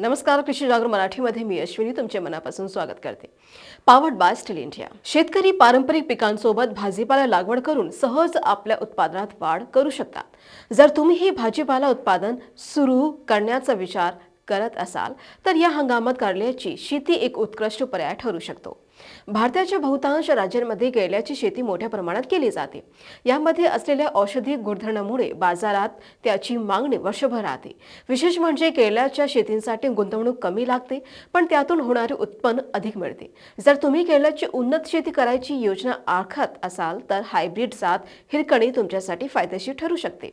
नमस्कार कृषी जागर मराठीमध्ये मी अश्विनी तुमचे मनापासून स्वागत करते. पावर्ड बाय स्टील इंडिया शेतकरी पारंपरिक पिकांसोबत भाजीपाला लागवड करून सहज आपल्या उत्पादनात वाढ करू शकतात. जर तुम्ही ही भाजीपाला उत्पादन सुरू करण्याचा विचार करत असाल तर या हंगामात कारल्याची शेती एक उत्कृष्ट पर्याय ठरू शकतो. भारताच्या बहुतांश राज्यांमध्ये केळ्याची शेती मोठ्या प्रमाणात केली जाते. यामध्ये असलेल्या औषधी गुणधर्णामुळे बाजारात त्याची मागणी वर्षभर राहते. विशेष म्हणजे केळ्याच्या शेतींसाठी गुंतवणूक कमी लागते पण त्यातून होणारे उत्पन्न अधिक मिळते. जर तुम्ही केळ्याची उन्नत शेती करायची योजना आखत असाल तर हायब्रिड जात हिरकणी तुमच्यासाठी फायदेशीर ठरू शकते.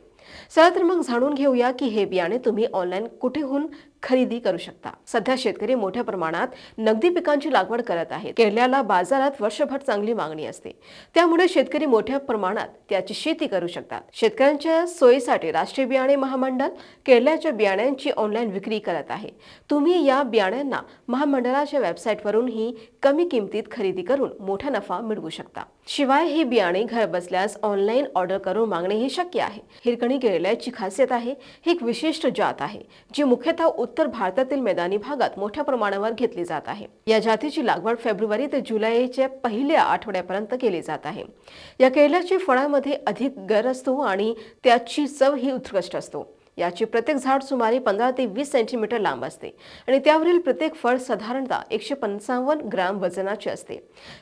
चला तर मग जाणून घेऊया की हे बियाणे तुम्ही ऑनलाईन कुठेहून खरेदी करू शकता. सध्या शेतकरी मोठ्या प्रमाणात नगदी पिकांची लागवड करत आहेत. केरल्याला बाजारात वर्षभर चांगली मागणी असते. त्यामुळे शेतकरी मोठ्या प्रमाणात त्याची शेती करू शकतात. शेतकऱ्यांच्या सोयीसाठी राष्ट्रीय बियाणे महामंडळ केरल्याच्या बियाण्यांची ऑनलाईन विक्री करत आहे. तुम्ही या बियाण्यांना महामंडळाच्या वेबसाईटवरूनही कमी किमतीत खरेदी करून मोठा नफा मिळवू शकता. शिवाय हे बियाणे घर बसल्यास ऑनलाईन ऑर्डर करून मागणेही शक्य आहे. हिरकणी केरल्याची खासियत आहे. ही एक विशिष्ट जात आहे जी मुख्यतः उत्तर भारतातील मैदानी भागात मोठ्या प्रमाणावर घेतली जात आहे. या जातीची लागवड फेब्रुवारी ते जुलैच्या पहिल्या आठवड्यापर्यंत केली जात आहे. या केल्याची फळामध्ये अधिक गर असतो आणि त्याची चव ही उत्कृष्ट असतो. याची प्रत्येक झाड सुमारे पंधरा ते वीस सेंटीमीटर लांब असते. आणि त्यावरील प्रत्येक फळ साधारणतः एकशे पंचावन्न ग्राम वजनाचे असते.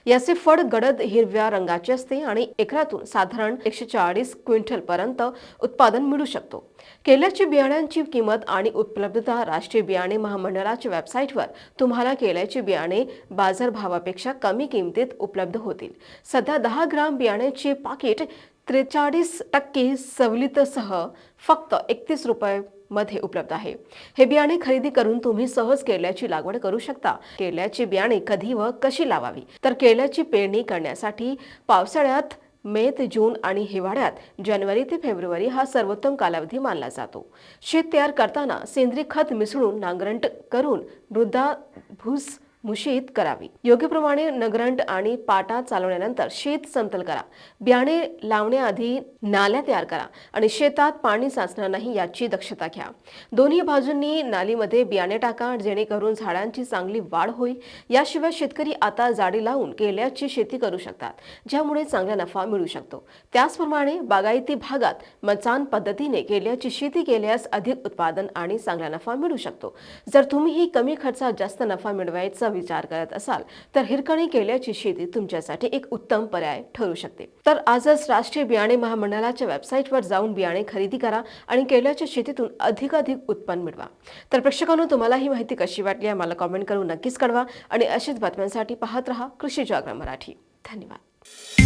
याचे फळ गडद हिरव्या रंगाचे असते आणि एकरातून साधारण एकशे चाळीस क्विंटल पर्यंत उत्पादन मिळू शकतो. केल्याची बियाण्यांची किंमत आणि उपलब्धता राष्ट्रीय बियाणे महामंडळाच्या वेबसाईटवर तुम्हाला केल्याची बियाणे बाजारभावापेक्षा कमी किमतीत उपलब्ध होतील. सध्या दहा ग्राम बियाण्याचे पाकिट त्रेचाळीस टक्के सवलतीसह फक्त एकतीस रुपये मध्ये उपलब्ध आहे. हे बियाणे खरेदी करून तुम्ही सहज केल्याची लागवड करू शकता. केल्याची बियाणे कधी व कशी लावावी? तर केल्याची पेरणी करण्यासाठी पावसाळ्यात मे ते जून आणि हिवाळ्यात जानेवारी ते फेब्रुवारी हा सर्वोत्तम कालावधी मानला जातो. शेत तयार करताना सेंद्रिय खत मिसळून नांगरट करून मृदा भूस मुशीत करावी. योग्यप्रमाणे नगरंट आणि पाटा चालवल्यानंतर शेत समतल करा. बियाणे लावण्याआधी नाल्या तयार करा आणि शेतात पाणी साचणार नाही याची दक्षता घ्या. दोन्ही बाजूंनी नालीमध्ये बियाणे टाका जेणेकरून झाडांची चांगली वाढ होईल. याशिवाय शेतकरी आता जाडी लावून केल्याची शेती करू शकतात ज्यामुळे चांगला नफा मिळू शकतो. त्याचप्रमाणे बागायती भागात मचान पद्धतीने केल्याची शेती केल्यास अधिक उत्पादन आणि चांगला नफा मिळू शकतो. जर तुम्ही ही कमी खर्चात जास्त नफा मिळवायचा विचार करत असाल तर हिरकणी केल्याची शेती तुमच्यासाठी एक उत्तम पर्याय ठरू शकते. तर आजच राष्ट्रीय बियाणे महामंडळाच्या वेबसाईटवर जाऊन बियाणे खरेदी करा आणि केल्याच्या शेतीतून अधिकाधिक उत्पन्न मिळवा. तर प्रेक्षकांनो तुम्हाला ही माहिती कशी वाटली आम्हाला कॉमेंट करून नक्कीच कळवा आणि अशीच बातम्यांसाठी पाहत रहा कृषी जागरण मराठी. धन्यवाद.